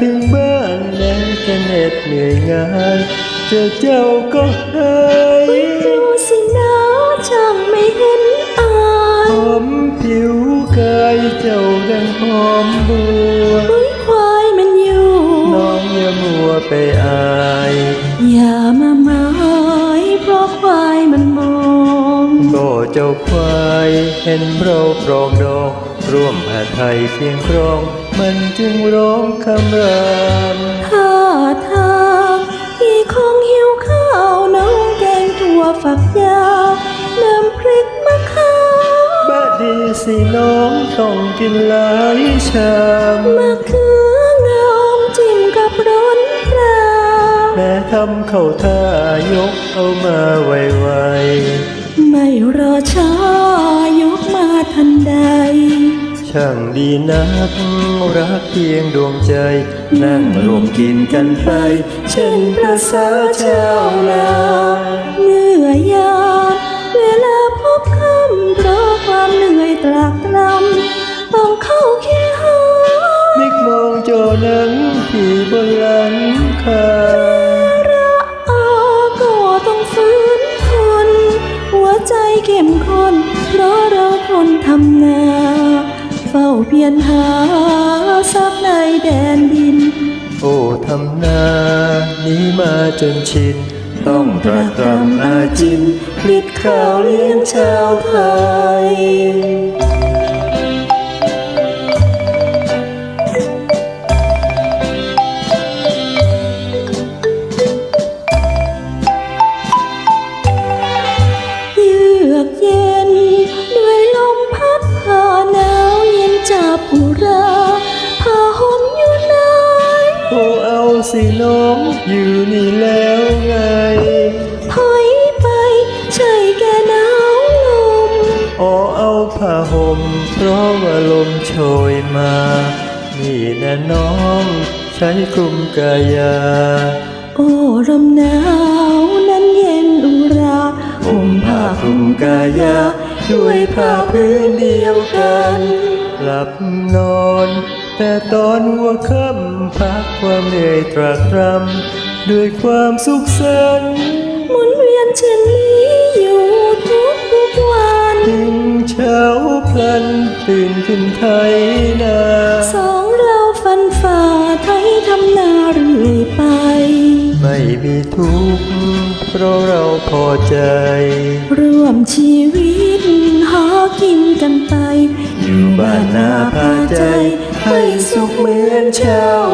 ถึงบ้านแล้วจะเหน็ดเหนื่อยงานเจอเจ้าก็หายดูสินะช่างไม่เห็นอายหอมผิวกายเจ้าดังหอมบัวอุ้ยควายมันอยู่น้องอย่ามัวไปอายอย่ามาหมายเพราะควายมันมองก็เจ้าควายเห็นเราปรองดอก ร่วมหาไทยเพียงครองมันจึงร้องคำรามถ้าทางพี่คงหิวข้าวน้องแกงถั่วฝักยาวน้ำพริกมะขามบะดีสิน้องต้องกินหลายชามมะเขืองามจิ้มกับร้นปลาแม่ทำเข้าท่ายกเอามาไวไม่รอช้ายกมาทันใดๆ ช่างดีนัก รักเพียงดวงใจ นั่งรวมกินกันไป เช่นประสาชาวนาเมื่อยามเวลาพบคำเพราะความเหนื่อยตรากตรำต้องเข้าแค่หานิกมองจอหนังที่บนหลังคาระอาก็ต้องฝืนทนหัวใจเข้มข้นเพราะเราคนทำนาเฝ้าเพียรหาทรัพย์ในแดนดิน โอ้ทำนานี้มาจนชิน ต้องตรักตรำอาจินผลิตข้าวเลี้ยงชาวไทย อุราผ้าห่มอยู่ไหนโอ้เอาสิน้องอยู่นี่แล้วไง ถอยไปใช่แกหนาวลมอ๋อเอาผ้าห่มเพราะว่าลมโชยมา นี่นะน้องใช้คลุมกายา โอ้ลมหนาวนั้น คลุมกายาด้วยผ้าพื้นเดียวกันหลับนอน แต่ตอนหัวค่ำพักความเหนื่อยตรากตรำด้วยความสุขสันต์หมุนเวียนเช่นนี้อยู่ทุกทุกๆวันถึงเช้าพลันตื่นขึ้นไทยนา ทุกข์เพราะเราพอใจ ร่วมชีวิตหากินกันไป อยู่บ้านนาพาใจ ให้สุขเหมือนชาวนา